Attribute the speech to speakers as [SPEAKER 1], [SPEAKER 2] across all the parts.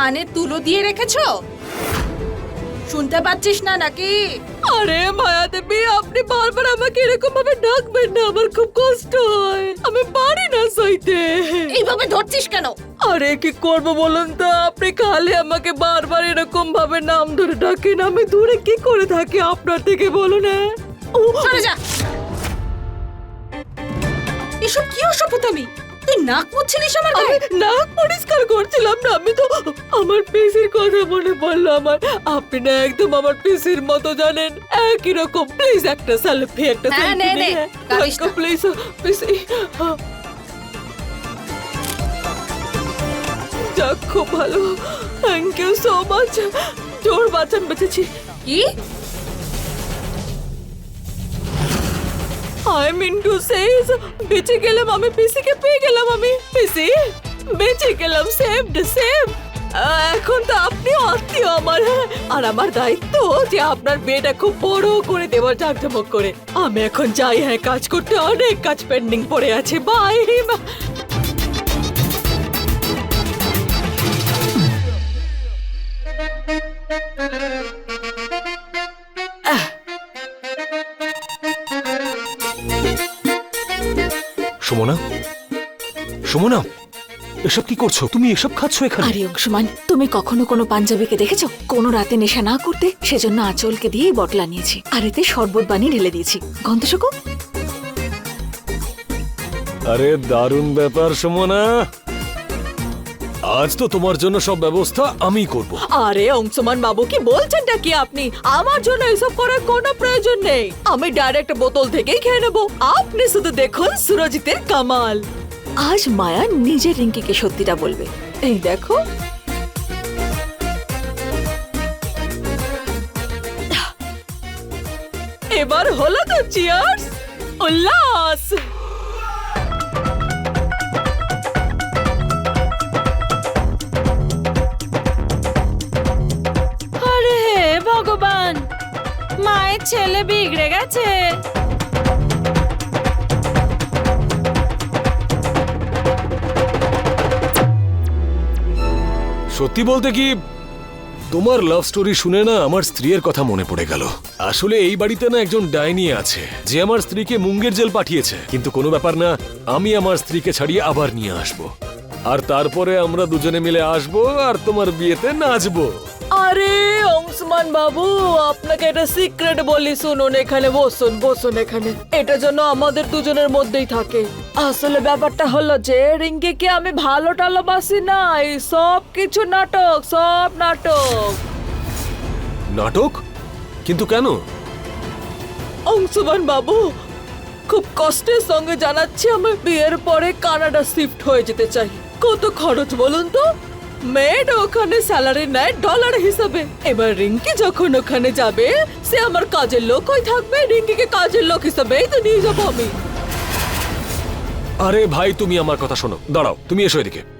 [SPEAKER 1] কানে তুলো দিয়ে রেখেছো? শুনতে পাচ্ছিস না নাকি?
[SPEAKER 2] আরে মায়া দেবী আপনি বারবার আমাকে এরকম ভাবে ডাকবেন না আমার খুব কষ্ট হয়। আমি পারি না সইতে।
[SPEAKER 1] এইভাবে ধরছিস কেন?
[SPEAKER 2] আরে কি করব বলুন তো আপনি খালি আমাকে বারবার এরকম ভাবে নাম ধরে ডাকেন আমি দূরে কি করে থাকি আপনার থেকে বলুন হ্যাঁ?
[SPEAKER 1] সরে যা। এসব কি অসভ্যতামি? নাক মুচ্ছিলিস আমার গায়ে?
[SPEAKER 2] নাক পরিষ্কার করছিলাম না আমি তো আমার পিসির কথা মনে পড়ল আমার। আপনি না একদম আমার পিসির মতো জানেন। একই রকম প্লিজ একটা সেলফি একটা
[SPEAKER 1] হ্যাঁ, নে, নে, না।
[SPEAKER 2] প্লিজ পিসি। যাক খুব ভালো। থ্যাংক ইউ সো মাচ জোর বাঁচান বেঁচেছি।
[SPEAKER 1] কি?
[SPEAKER 2] আই মিন্টু সেজ বেঁচে গেলাম আমি, পিসিকে পেয়ে গেলাম আমি। পিসি, বেঁচে গেলাম সেভড সেভ এখন তো আপনি আত্মীয় আমার হ্যাঁ? আর আমার দায়িত্ব যে আপনার বিয়েটা খুব বড় করে দেওয়ার জাকজমক করে। আমি এখন যাই হ্যাঁ কাজ করতে অনেক কাজ পেন্ডিং পড়ে আছে। বাই
[SPEAKER 3] সুমনা এসব কি করছ? তুমি এসব খাচ্ছ এখানে?
[SPEAKER 4] আরে অংশমান তুমি কখনো কোনো পাঞ্জাবিকে দেখেছ? কোনো রাতে নেশা না করতে সেজন্য আঁচলকে দিয়েই বটলা নিয়েছি। আর এতে শরবত বানিয়ে ঢেলে দিয়েছি। গন্ধ শোকো?
[SPEAKER 3] আরে দারুণ ব্যাপার সুমনা। আজ তো তোমার জন্য সব ব্যবস্থা আমি করব।
[SPEAKER 2] আরে অংশমান বাবু কি বলছেনটা কি আপনি? আমার জন্য এসব করার কোনো প্রয়োজন নেই। আমি ডাইরেক্ট বোতল থেকেই খেয়ে নেব। আপনি শুধু দেখুন সুরজিতের কামাল।
[SPEAKER 4] আজ মায়া নিজের রিঙ্কিকে সত্যিটা বলবে।
[SPEAKER 2] এই দেখো। এবার হলো তো চিয়ার্স উল্লাস।
[SPEAKER 1] আরে ভগবান, মায়ের ছেলে বিগড়ে গেছে।
[SPEAKER 3] সত্যি বলতে কি তোমার লাভ স্টোরি শুনে না আমার স্ত্রীর কথা মনে পড়ে গেল। আসলে এই বাড়িতে না একজন ডাইনি আছে, যে আমার স্ত্রীকে মুঙ্গের জেল পাঠিয়েছে। কিন্তু কোনো ব্যাপার না, আমি আমার স্ত্রীকে ছাড়িয়ে আবার নিয়ে আসব। আর তারপরে আমরা দুজনে মিলে আসব আর তোমার বিয়েতে নাচবো।
[SPEAKER 2] আরে অংশমান বাবু আপনাকে এটা সিক্রেট বলি শুনুন এখানে বসুন বসুন এখানে। এটা যেন আমাদের দুজনের মধ্যেই থাকে। আসলে ব্যাপারটা হলো যে রিঙ্কিকে আমি ভালো টালোবাসি না এই সব কিছু নাটক সব নাটক।
[SPEAKER 3] নাটক? কিন্তু কেন?
[SPEAKER 2] অংশমান বাবু খুব কষ্টের সঙ্গে জানাচ্ছি আমি বিয়ের পরে কানাডা শিফট হয়ে যেতে চাই। কত খরচ বলুন তো? মেড ওখানে স্যালারি নেয় ডলার হিসাবে। এবার রিঙ্কি যখন ওখানে যাবে, সে আমার কাজের লোক হয়ে থাকবে, রিঙ্কিকে কাজের লোক হিসাবেই তো নিয়ে যাব আমি।
[SPEAKER 3] আরে ভাই, তুমি আমার কথা শোনো। দাঁড়াও, তুমি এসো এদিকে।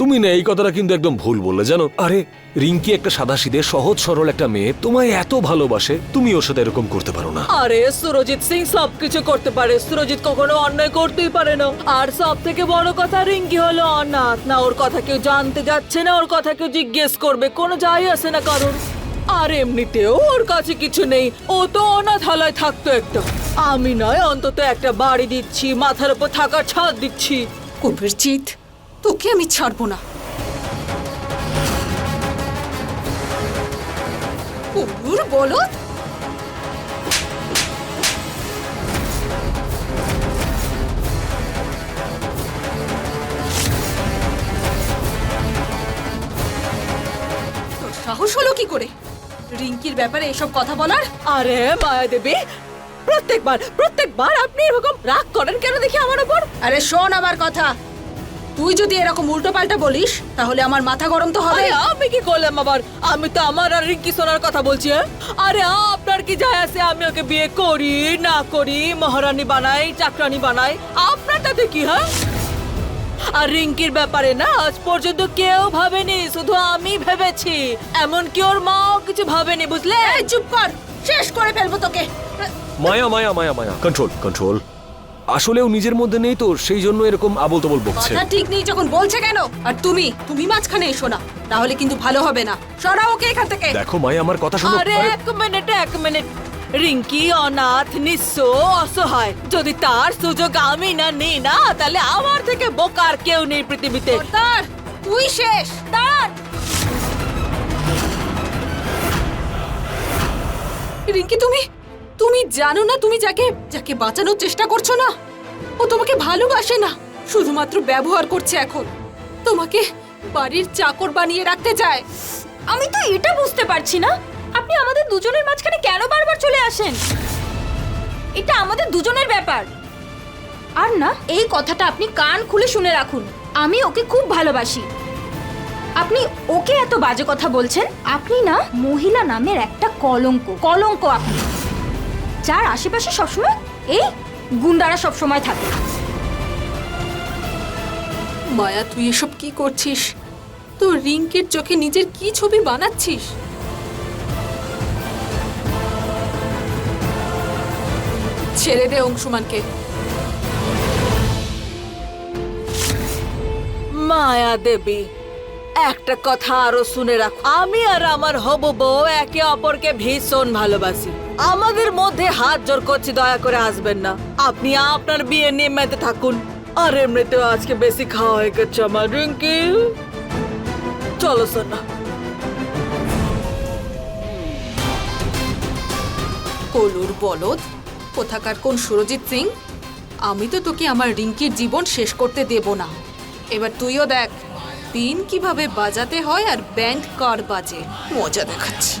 [SPEAKER 3] তুমি না এই কথাটা কিন্তু একদম ভুল বললে জানো? আরে রিঙ্কি একটা সাদা সিধে সহজ সরল একটা মেয়ে তোমায় এত ভালোবাসে তুমি ওর সাথে এরকম করতে পারো না।
[SPEAKER 2] আরে সুরজিৎ সিং সবকিছু করতে পারে সুরজিৎ কখনো অন্যায় করতেই পারে না। আর সব থেকে বড় কথা রিঙ্কি হলো অনাথ। না ওর কথা কেউ জানতে যাচ্ছে না ওর কথা কেউ জিজ্ঞেস করবে কোনো যাই আসে না কারণ আর এমনিতেও ওর কাছে কিছু নেই ও তো অনাথ অনাথালয় থাকতো একটা। আমি নয় অন্তত একটা বাড়ি দিচ্ছি মাথার উপর থাকার ছাদ দিচ্ছি।
[SPEAKER 1] কুবেরজিৎ তোকে আমি ছাড়বো না। কুকুর বলো সাহস হলো কি করে? রিঙ্কির ব্যাপারে এসব কথা বলার?
[SPEAKER 2] আরে মায়া দেবী প্রত্যেকবার প্রত্যেকবার আপনি এরকম রাগ করেন কেন দেখি আমার উপর?
[SPEAKER 1] আরে শোন আমার কথা। তুই যদি এরকম উল্টো পাল্টা বলিস তাহলে আমার মাথা গরম তো হবে।
[SPEAKER 2] আরে আমি কি করলাম আবার? আমি তো আমার আর রিঙ্কি সোনার কথা বলছি হ্যাঁ? আরে আপনার কি যায় আছে? আমি ওকে বিয়ে করি না করি মহারানী বানাই চাকরানি বানাই আপনার তাতে কি হ্যাঁ? আর রিঙ্কির ব্যাপারে না আজ পর্যন্ত কেউ ভাবেনি শুধু আমি ভেবেছি। এমনকি ওর মাও কিছু ভাবেনি বুঝলে?
[SPEAKER 1] এই চুপ কর শেষ করে ফেলব তোকে।
[SPEAKER 3] মায়া মায়া মায়া মায়া কন্ট্রোল কন্ট্রোল আসলেও নিজের মধ্যে নেই তো সেই জন্য এরকম আবল তবল বকছে।
[SPEAKER 1] কথা ঠিক নেই যখন বলছে কেন? আর তুমি তুমি মাঝখানে এসো না তাহলে কিন্তু ভালো হবে না। সরাও ওকে এখান থেকে।
[SPEAKER 3] দেখো মাই আমার কথা শোনো।
[SPEAKER 2] আরে এক মিনিট এক মিনিট। রিঙ্কি অনাথ নিঃস্ব অসহায় যদি তার সুযোগ আমি না নিই না তাহলে আমার থেকে বোকার কেউ নেই পৃথিবীতে।
[SPEAKER 1] সর্দার তুই শেষ দাঁড়। রিঙ্কি তুমি তুমি জানো না তুমি যাকে যাকে বাঁচানোর চেষ্টা করছ না? ও তোমাকে ভালোবাসে না। শুধুমাত্র ব্যবহার করছে এখন। তোমাকে বাড়ির চাকর বানিয়ে রাখতে চায়।
[SPEAKER 5] আমি তো এটা বুঝতে পারছি না। আপনি আমাদের দুজনের মাঝখানে কেন বারবার চলে আসেন? এটা আমাদের দুজনের ব্যাপার। আর না, এই কথাটা আপনি কান খুলে শুনে রাখুন। আমি ওকে খুব ভালোবাসি। আপনি ওকে এত বাজে কথা বলছেন? আপনি না মহিলা নামের একটা কলঙ্ক। কলঙ্ক আপনি। যার আশেপাশে সবসময় এই গুন্ডারা সবসময় থাকে।
[SPEAKER 1] মায়া, তুই এসব কি করছিস? তো রিঙ্কের চোখে নিজের কি ছবি বানাচ্ছিস? ছেড়ে দে অংশুমানকে।
[SPEAKER 2] মায়া দেবী একটা কথা আরও শুনে রাখো। আমি আর আমার হব বউ একে অপরকে ভীষণ ভালোবাসি। আমাদের মধ্যে হাত জোর করছি, দয়া করে আসবেন না। আপনি আপনার বিয়ে নিয়ে মেতে থাকুন। আর এমনিতেও আজকে বেশি খাওয়া হয়ে গেছে আমার, রিঙ্কি। চলো, সোনা।
[SPEAKER 1] কলুর বলদ, কোথাকার কোন সুরজিৎ সিং? আমি তো তোকে আমার রিঙ্কির জীবন শেষ করতে দেব না। এবার তুইও দেখ। পিন কীভাবে বাজাতে হয় আর ব্যান্ড কার বাজে? মজা দেখাচ্ছে।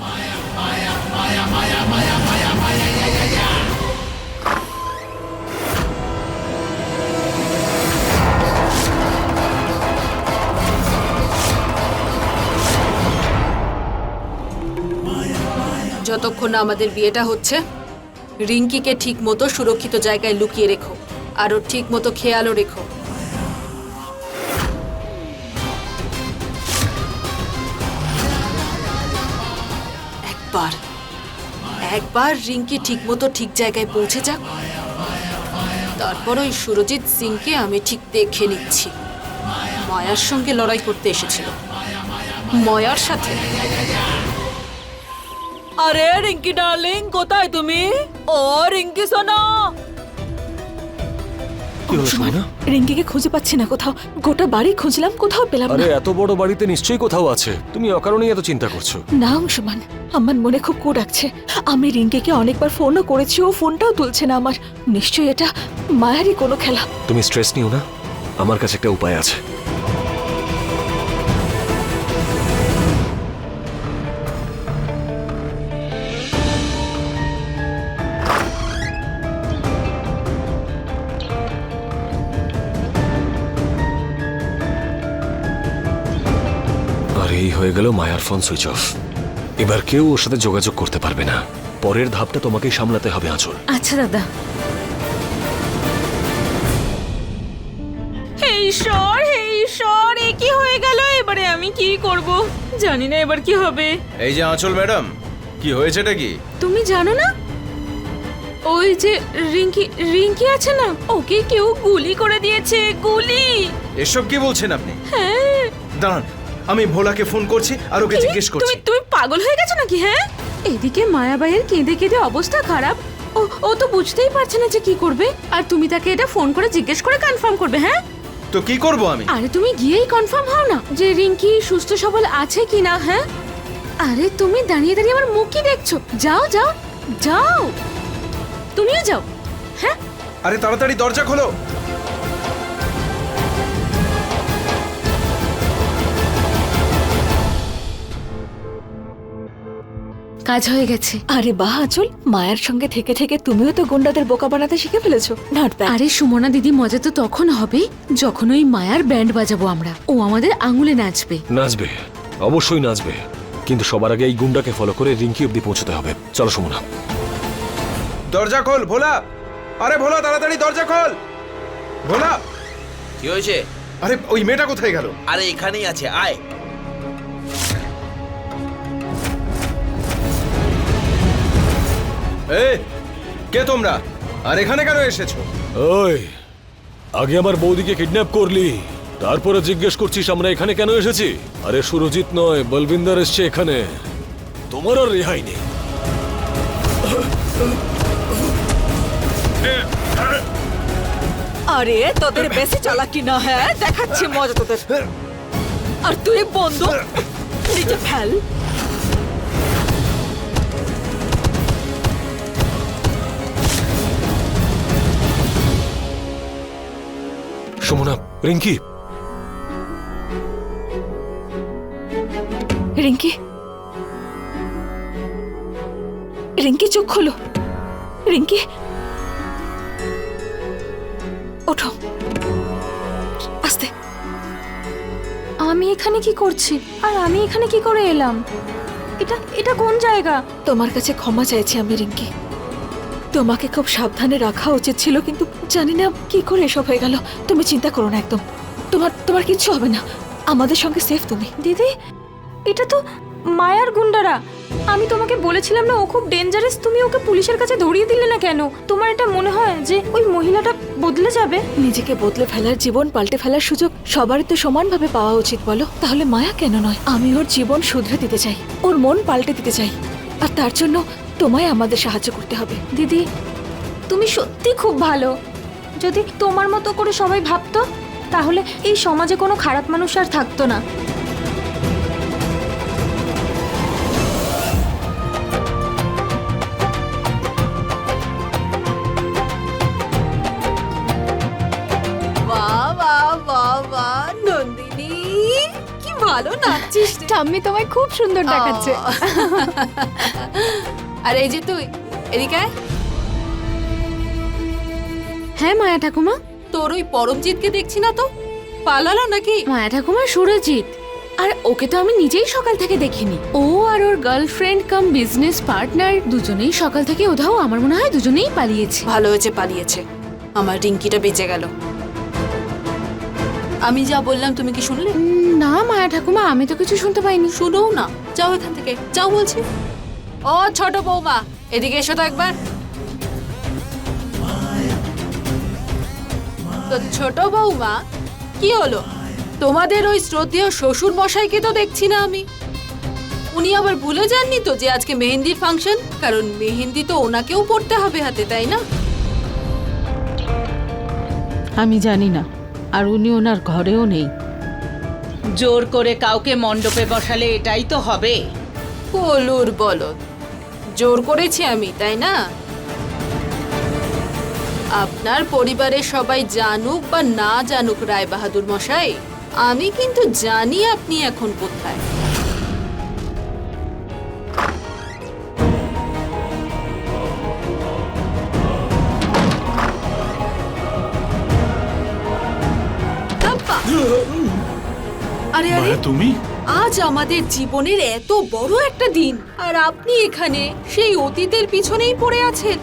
[SPEAKER 1] যতক্ষণ আমাদের বিয়েটা হচ্ছে, রিঙ্কিকে ঠিক মতো সুরক্ষিত জায়গায় লুকিয়ে রেখো আর ওর ঠিক মতো খেয়ালও রেখো। একবার রিঙ্কি ঠিক মতো ঠিক জায়গায় পৌঁছে যাক। তারপর ওই সুরজিৎ সিংকে আমি ঠিক দেখে নিচ্ছি। মায়ার সঙ্গে লড়াই করতে এসেছিল। ময়ার সাথে।
[SPEAKER 2] আরে রিঙ্কি ডার্লিং, কোথায় তুমি? ও রিঙ্কি সোনা!
[SPEAKER 3] কি হলো সোনা?
[SPEAKER 4] রিঙ্কিকে খুঁজে পাচ্ছি না কোথাও। গোটা বাড়ি খুঁজলাম কোথাও পেলাম
[SPEAKER 3] আরে
[SPEAKER 4] না
[SPEAKER 3] এত বড় বাড়িতে নিশ্চয়ই কোথাও আছে। তুমি অকারণেই এত চিন্তা করছ।
[SPEAKER 4] না অংশমান আমার মনে খুব কো ডাকছে আমি রিঙ্কিকে অনেকবার ফোনও করেছি ও ফোনটাও তুলছে না আমার। নিশ্চয়ই এটা মায়ারই কোনো খেলা।
[SPEAKER 3] তুমি স্ট্রেস নিও না। আমার কাছে একটা উপায় আছে। হয়ে গেল মায়ার ফোন সুইচ অফ। এবার কেউ ওর সাথে যোগাযোগ করতে পারবে না। পরের ধাপটা তোমাকেই সামলাতে হবে আঁচল।
[SPEAKER 5] আচ্ছা দাদা। হে ঈশ্বর হে ঈশ্বর এ কি হয়ে গেল? এবারে আমি কি করব? জানি না এবার কি হবে।
[SPEAKER 6] এই যে আঁচল ম্যাডাম কি হয়েছেটা কি?
[SPEAKER 5] তুমি জানো না? ওই যে রিঙ্কি রিঙ্কি আছে না? ওকে কেউ গুলি করে দিয়েছে গুলি!
[SPEAKER 6] এসব কি বলছেন আপনি?
[SPEAKER 5] হ্যাঁ।
[SPEAKER 6] দাঁড়ান আমি ভোলাকে ফোন করছি আর ওকে জিজ্ঞেস
[SPEAKER 5] তুমি
[SPEAKER 6] করছি।
[SPEAKER 5] তুমি পাগল হয়ে গেছো নাকি হ্যাঁ? এদিকে মায়াবাইয়ের কেঁদে কেঁদে অবস্থা খারাপ। ও ও তো বুঝতেই পারছে না যে কি করবে। আর তুমি তাকে এটা ফোন করে জিজ্ঞেস করে কনফার্ম করবে হ্যাঁ?
[SPEAKER 6] তো কি করব আমি?
[SPEAKER 5] আরে তুমি গিয়েই কনফার্ম হও না যে রিঙ্কি সুস্থ সবল আছে কি না হ্যাঁ? আরে তুমি দাঁড়িয়ে দাঁড়িয়ে আমার মুখ কি দেখছ? যাও যাও যাও। তুমিও যাও হ্যাঁ?
[SPEAKER 6] আরে তাড়াতাড়ি দরজা খোলো।
[SPEAKER 5] কাজ হয়ে গেছে।
[SPEAKER 4] আরে বাহ আচল। মায়ের সঙ্গে থেকে থেকে তুমিও তো গুন্ডাদের বোকা বানাতে শিখে ফেলেছো। নট ব্যাড
[SPEAKER 5] আরে সুমনা দিদি মজা তো তখন হবে যখন ওই মায়ার ব্যান্ড বাজাবো আমরা। ও আমাদের আঙুলে নাচবে।
[SPEAKER 3] নাচবে। অবশ্যই নাচবে। কিন্তু সবার আগে এই গুন্ডাকে ফলো করে রিঙ্কি অব্দি পৌঁছতে হবে। চলো সুমনা।
[SPEAKER 6] দরজা খোল ভোলা। আরে ভোলা তাড়াতাড়ি দরজা খোল। ভোলা।
[SPEAKER 7] কি হয়েছে?
[SPEAKER 6] আরে ওই মেয়েটা কোথায় গেল?
[SPEAKER 7] আরে এখানেই আছে আয়।
[SPEAKER 6] এ কে তোমরা? আর এখানে কেন এসেছ?
[SPEAKER 3] ওই আগে আমার বৌদিকে কিডন্যাপ করলি তারপরে জিজ্ঞেস করছিস আমরা এখানে কেন এসেছি? আরে সুরজিৎ নয় বলবিন্দর এসছে এখানে। তোমার আর রেহাই নেই।
[SPEAKER 2] আরে তোদের বেশি চালাকি না হ্যাঁ? দেখাচ্ছি মজা তোদের। আর তুই বন্ধু নিচে ফেল।
[SPEAKER 3] সুমনা রিঙ্কি?
[SPEAKER 4] রিঙ্কি? রিঙ্কি চোখ খোলো। রিঙ্কি? ওঠো। আস্তে।
[SPEAKER 5] আমি এখানে কি করছি? আর আমি এখানে কি করে এলাম? এটা এটা কোন জায়গা?
[SPEAKER 4] তোমার কাছে ক্ষমা চাইছি আমি রিঙ্কি। তোমাকে খুব সাবধানে রাখা উচিত ছিল কিন্তু জানি না কি করে এসব হয়ে গেল। তুমি চিন্তা করো না একদম। তোমার তোমার কিচ্ছু হবে না। আমাদের সঙ্গে সেফ তুমি।
[SPEAKER 5] দিদি এটা তো মায়ার গুন্ডারা। আমি তোমাকে বলেছিলাম না ও খুব ডেঞ্জারাস তুমি ওকে পুলিশের কাছে ধরিয়ে দিলে না কেন? তোমার এটা মনে হয় যে ওই মহিলাটা বদলে যাবে?
[SPEAKER 4] নিজেকে বদলে ফেলার জীবন পাল্টে ফেলার সুযোগ সবারই তো সমানভাবে পাওয়া উচিত বলো। তাহলে মায়া কেন নয়? আমি ওর জীবন শুধরে দিতে চাই। ওর মন পাল্টে দিতে চাই। আর তার জন্য তোমায় আমাদের সাহায্য করতে হবে
[SPEAKER 5] দিদি তুমি সত্যি খুব ভালো যদি তোমার মতো করে সবাই ভাবতো তাহলে এই সমাজে কোনো খারাপ মানুষ আর থাকতো না
[SPEAKER 1] ভালো নাচছিস।
[SPEAKER 5] ঠাম্মি তোমায় খুব সুন্দর দেখাচ্ছে।
[SPEAKER 1] আর এই যে তুই এদিকে আয়।
[SPEAKER 8] হ্যাঁ মায়া ঠাকুমা।
[SPEAKER 1] তোর ওই পরমজিৎকে দেখছি না তো? পালালো নাকি?
[SPEAKER 8] মায়া ঠাকুমা সুরজিৎ। আর ওকে তো আমি নিজেই সকাল থেকে দেখিনি। ও আর ওর গার্লফ্রেন্ড কাম বিজনেস পার্টনার দুজনেই সকাল থেকে ওধাও আমার মনে হয় দুজনেই পালিয়েছে।
[SPEAKER 1] ভালো হয়েছে পালিয়েছে। আমার রিঙ্কিটা বেঁচে গেল। আমি যা বললাম তুমি কি শুনলে?
[SPEAKER 8] উম, না মায়া ঠাকুমা আমি তো কিছু শুনতে পাইনি।
[SPEAKER 1] শুনোও না। যাও এখান থেকে। যাও বলছি। ও ছোট বৌমা এদিকে এসো তো একবার। তো ছোট বৌমা কি হলো? তোমাদের ওই শ্রদ্ধেয় শ্বশুর মশাইকে তো দেখছি না আমি। উনি আবার ভুলে যাননি তো যে আজকে মেহেন্দির ফাংশন? কারণ মেহেন্দি তো ওনাকেও পড়তে হবে হাতে তাই না?
[SPEAKER 9] আমি জানি না আর উনি ওনার ঘরেও নেই।
[SPEAKER 2] জোর করে কাউকে মণ্ডপে বসালে এটাই তো হবে।
[SPEAKER 1] কলুর বলদ জোর করেছি আমি, তাই না? আপনার পরিবারের সবাই জানুক বা না জানুক রায় বাহাদুর মশাই, আমি কিন্তু জানি আপনি এখন কোথায়। আরে আরে
[SPEAKER 3] তুমি?
[SPEAKER 1] আজ আমাদের জীবনের এত বড় একটা দিন। আর আপনি এখানে সেই অতীতের পিছনেই পড়ে আছেন।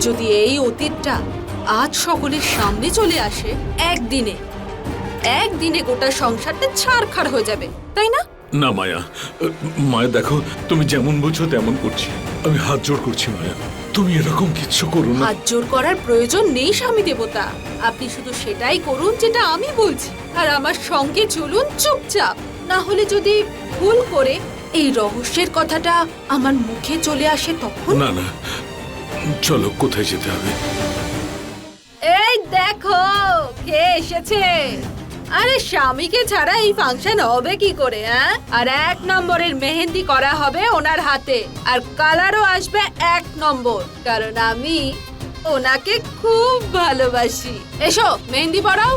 [SPEAKER 1] যদি এই অতীতটা আজ সকলের সামনে চলে আসে একদিনে একদিনে গোটা সংসারটা ছাড়খাড় হয়ে যাবে তাই না?
[SPEAKER 10] না মায়া। মায়া দেখো তুমি যেমন বুঝছ তেমন করছি। আমি হাত জোড় করছি মায়া। তুমি এরকম কিচ্ছু করো না।
[SPEAKER 1] হাত জোর করার প্রয়োজন নেই স্বামী দেবতা। আপনি শুধু সেটাই করুন যেটা আমি বলছি। আর আমার সঙ্গে চলুন চুপচাপ। না হলে যদি ভুল করে এই রহস্যের কথাটা আমার মুখে চলে আসে তখন?
[SPEAKER 10] না না। চলো কোথায় যেতে হবে?
[SPEAKER 1] এই দেখো কে এসেছে? আরে স্বামীকে ছাড়া এই ফাংশন হবে কি করে হ্যাঁ? আর এক নম্বরের মেহেন্দি করা হবে ওনার হাতে আর কালারও আসবে এক নম্বর কারণ আমি ওনাকে খুব ভালোবাসি। এসো মেহেন্দি পরাও।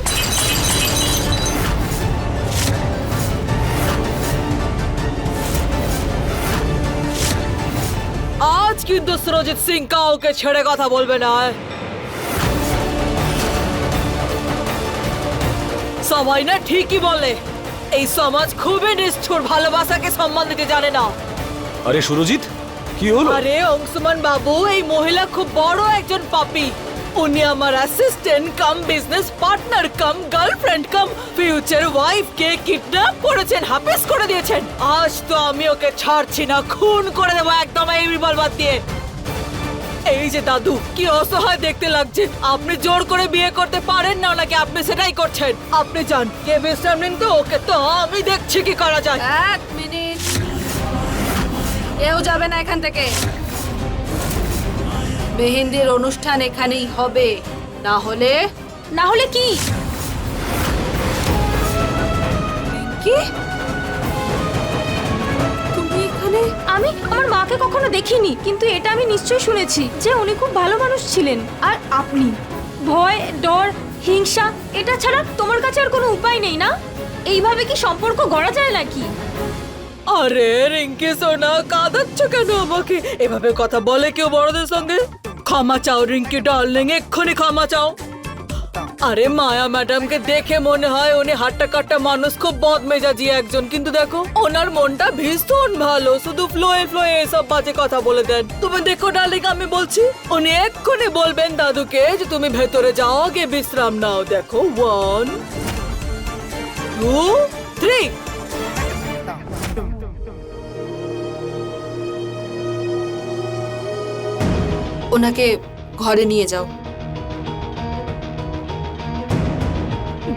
[SPEAKER 2] কিন্তু সুরজিৎ সিং কাউকে ছেড়ে কথা বলবে না। সবাই না ঠিকই বলে এই সমাজ খুবই নিষ্ঠুর ভালোবাসাকে সম্মান দিতে জানে না।
[SPEAKER 3] আরে সুরজিৎ কি হলো?
[SPEAKER 2] আরে অংশুমান বাবু এই মহিলা খুব বড় একজন পাপি। উনি আমার assistant cum business partner cum girlfriend cum future wife কে কিডন্যাপ করেছেন হাফেজ করে দিয়েছেন। আজ তো আমি ওকে ছাড়ছি না, খুন করে দেবো একদম এই রিভলভার দিয়ে। এই যে দাদু, কি অসহায় দেখতে লাগছে। আপনি জোর করে বিয়ে করতে পারেন না নাকি আপনি সেটাই করছেন? আপনি যান, কে বিশ্রাম নিন তো ওকে তো আমি দেখছি কি করা যায়।
[SPEAKER 1] এক মিনিট। কেউ যাবে না এখান থেকে। মেহেন্দির অনুষ্ঠান এখানেই হবে। না হলে
[SPEAKER 5] না হলে কি?
[SPEAKER 1] কি? তুমি এখানে?
[SPEAKER 5] আমি আমার মাকে কখনো দেখিনি কিন্তু এটা আমি নিশ্চয়ই শুনেছি যে উনি খুব ভালো মানুষ ছিলেন। আর আপনি? ভয় ডর হিংসা এটা ছাড়া তোমার কাছে আর কোনো উপায় নেই না? এইভাবে কি সম্পর্ক গড়া যায় নাকি?
[SPEAKER 2] আরে রিঙ্কি সোনা কাঁদাচ্ছ কেন আমাকে? এভাবে কথা বলে কেউ বড়দের সঙ্গে? ক্ষমা চাও, রিঙ্কি ডার্লিং, এক্ষুনি ক্ষমা চাও। আরে মায়া ম্যাডামকে দেখে মনে হয় উনি হাট্টা কাট্টা মানুষ, খুব বদমেজাজি একজন। কিন্তু দেখো, ওনার মনটা ভীষণ ভালো। শুধু ফ্লোয়ে ফ্লোয়ে এসব বাজে কথা বলে দেন। তুমি দেখো ডার্লিং, আমি বলছি, উনি এক্ষুনি বলবেন দাদুকে যে তুমি ভেতরে যাও, আগে বিশ্রাম নাও। দেখো ওয়ান টু থ্রি
[SPEAKER 1] ওনাকে ঘরে নিয়ে যাও।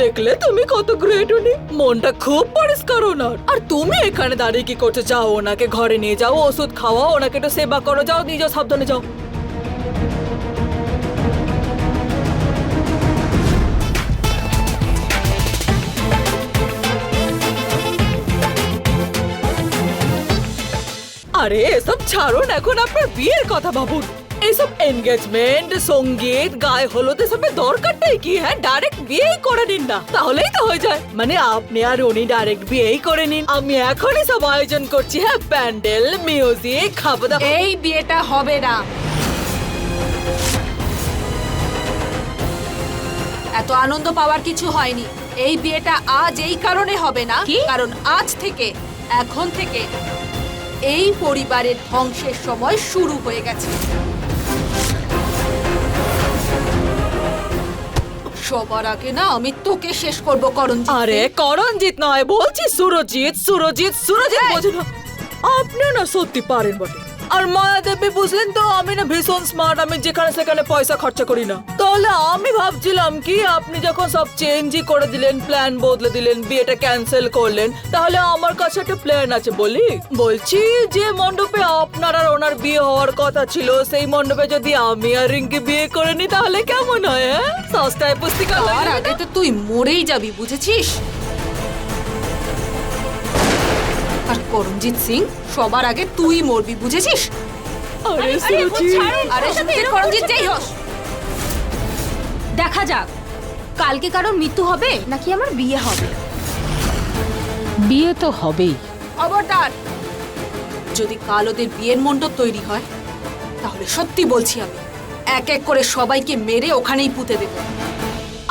[SPEAKER 2] দেখলে তুমি কত গ্রেট উনি। মনটা খুব পরিষ্কার ওনার। আর তুমি এখানে দাঁড়িয়ে কি করতে চাও ওনাকে ঘরে নিয়ে যাও, ওষুধ খাওয়াও, ওনাকে একটু সেবা করো, যাও নিজেও সাবধানে যাও। আরে, এসব ছাড়ুন, এখন আপনার বিয়ের কথা ভাবুন। এইসব এনগেজমেন্ট সংগীত গায়ে হলুদ এসবের দরকারটাই কি হ্যাঁ? ডাইরেক্ট বিয়েই করে নিন না। তাহলেই তো হয়ে যায়। মানে আপনি আর উনি ডাইরেক্ট বিয়েই করে নিন। আমি এখনই সব আয়োজন করছি হ্যাঁ? প্যান্ডেল মিউজিক খাওয়া দাওয়া
[SPEAKER 1] এই বিয়েটা হবে না। এত আনন্দ পাওয়ার কিছু হয়নি। এই বিয়েটা আজ এই কারণে হবে না কারণ আজ থেকে এখন থেকে এই পরিবারের ধ্বংসের সময় শুরু হয়ে গেছে। সবার আগে না আমি তোকে শেষ করব করণ
[SPEAKER 2] আরে করণজিৎ নয় বলছি সুরজিৎ সুরজিৎ সুরজিৎ বোঝো না। আপনি না সত্যি পারেন বটে। আর মায়া দেবী বুঝলেন তো আমি না ভীষণ স্মার্ট আমি যেখানে সেখানে পয়সা খরচা করি না। তাহলে আমি ভাবছিলাম কি আপনি যখন সব চেঞ্জই করে দিলেন প্ল্যান বদলে দিলেন বিয়েটা ক্যান্সেল করলেন তাহলে আমার কাছে একটা প্ল্যান আছে বলি। বলছি যে মণ্ডপে আপনার আর ওনার বিয়ে হওয়ার কথা ছিল সেই মণ্ডপে যদি আমি আর রিঙ্কি বিয়ে করে নি তাহলে কেমন হয় হ্যাঁ? সস্তায় পুস্তিকা
[SPEAKER 1] তার
[SPEAKER 2] লাগবে
[SPEAKER 1] আগে তো তুই মরেই যাবি বুঝেছিস? আর করণজিৎ সিং সবার আগে তুই মরবি বুঝেছিস?
[SPEAKER 2] আরে
[SPEAKER 5] আরে,
[SPEAKER 2] সুরজিৎ।
[SPEAKER 1] আরে সুরজিৎ
[SPEAKER 5] এরকম
[SPEAKER 1] করণজিৎ
[SPEAKER 5] করছেন
[SPEAKER 1] যেই
[SPEAKER 5] কেন?
[SPEAKER 1] হোস
[SPEAKER 5] দেখা যাক কালকে কারোর মৃত্যু হবে নাকি আমার বিয়ে হবে?
[SPEAKER 9] বিয়ে তো হবেই।
[SPEAKER 1] খবরদার যদি কাল ওদের বিয়ের মণ্ডপ তৈরি হয় তাহলে সত্যি বলছি আমি এক এক করে সবাইকে মেরে ওখানেই পুঁতে দেবো।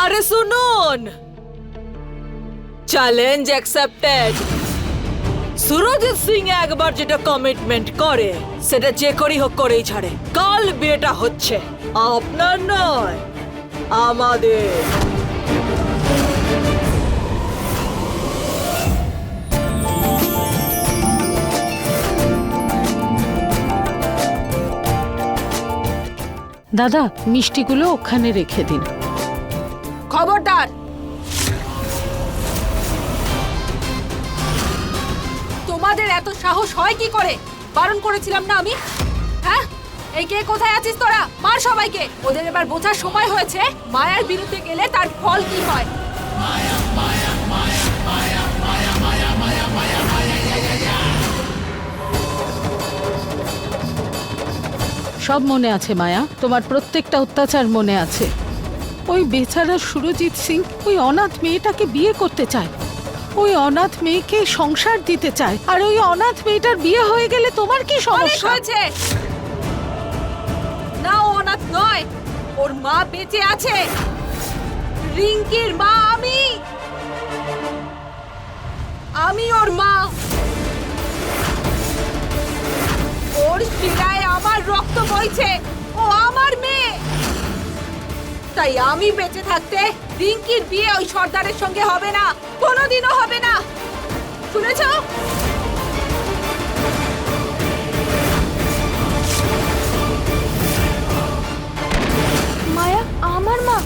[SPEAKER 2] আরে শুনুন চ্যালেঞ্জ অ্যাকসেপ্টেড সুরজিৎ সিং একবার যেটা কমিটমেন্ট করে সেটা যে করেই হোক করেই ছাড়ে। কাল বিয়েটা হচ্ছে আপনার নয় আমাদের।
[SPEAKER 9] দাদা মিষ্টিগুলো ওখানে রেখে দিন।
[SPEAKER 1] খবরদার তোমাদের এত সাহস হয় কি করে? বারণ করেছিলাম না আমি? হ্যাঁ? এই কে কোথায় আছিস তোরা? মার সবাইকে। ওদের এবার বোঝার সময় হয়েছে। মায়ার বিরুদ্ধে গেলে তার ফল কি হয়?
[SPEAKER 9] সব মনে আছে, মায়া। তোমার প্রত্যেকটা অত্যাচার মনে আছে। ওই বেচারা সুরজিৎ সিং, ওই অনাথ মেয়েটাকে বিয়ে করতে চায়। ওই অনাথ মেয়েকে সংসার দিতে চায়। আর ওই অনাথ মেয়েটার বিয়ে হয়ে গেলে তোমার কি সমস্যা?
[SPEAKER 1] হয়েছে। না ও অনাথ নয়। ওর মা বেঁচে আছে। রিঙ্কির মা আমি। আমি ওর মা। ওর শিরায় আমার রক্ত বইছে। ও আমার মেয়ে। তাই আমি বেঁচে থাকতে রিঙ্কির বিয়ে ওই সর্দারের সঙ্গে হবে না, কোনোদিনও হবে না। শুনেছ?
[SPEAKER 5] মায়া, আমার মা?